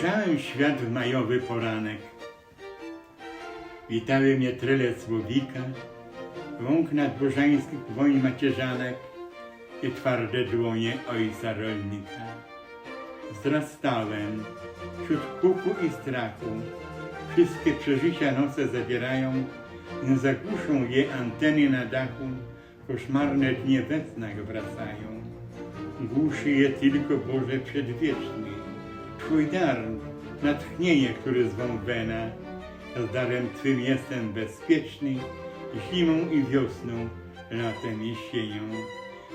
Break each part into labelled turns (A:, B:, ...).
A: Ujrzałem świat w majowy poranek. Witały mnie tryle słowika, łąk nadburzańskich woń macierzanek i twarde dłonie ojca rolnika. Wzrastałem wśród huku i strachu. Wszystkie przeżycia noce zawierają, nie zagłuszą je anteny na dachu, koszmarne dnie we snach wracają. Głuszy je tylko Boże przedwieczny, Twój dar, natchnienie, które zwą wena, z darem Twym jestem bezpieczny, zimą i wiosną, latem i jesienią.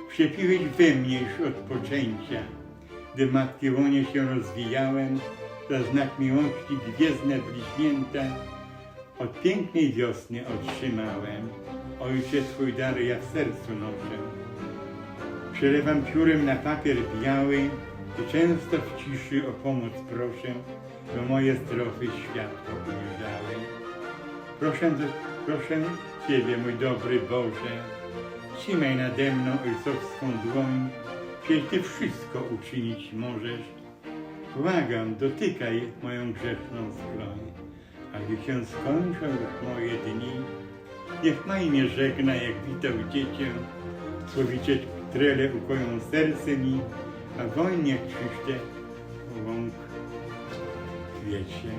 A: Wszczepiłeś we mnie już od poczęcia, gdy matki łonie się rozwijałem, za znak miłości gwiezdne bliźnięta od pięknej wiosny otrzymałem. Ojcze, Twój dar ja w sercu noszę. Przelewam piórem na papier biały i często w ciszy o pomoc proszę, bo moje strofy światło ujrzały. Proszę, proszę Ciebie, mój dobry Boże, trzymaj nade mną ojcowską dłoń, przecież Ty wszystko uczynić możesz. Błagam, dotykaj moją grzeszną skroń, a gdy się skończą moje dni, niech maj mnie żegna, jak witał dziecię, słowicie trele ukoją serce mi, a wojnie krzyżte łąk kwiecie.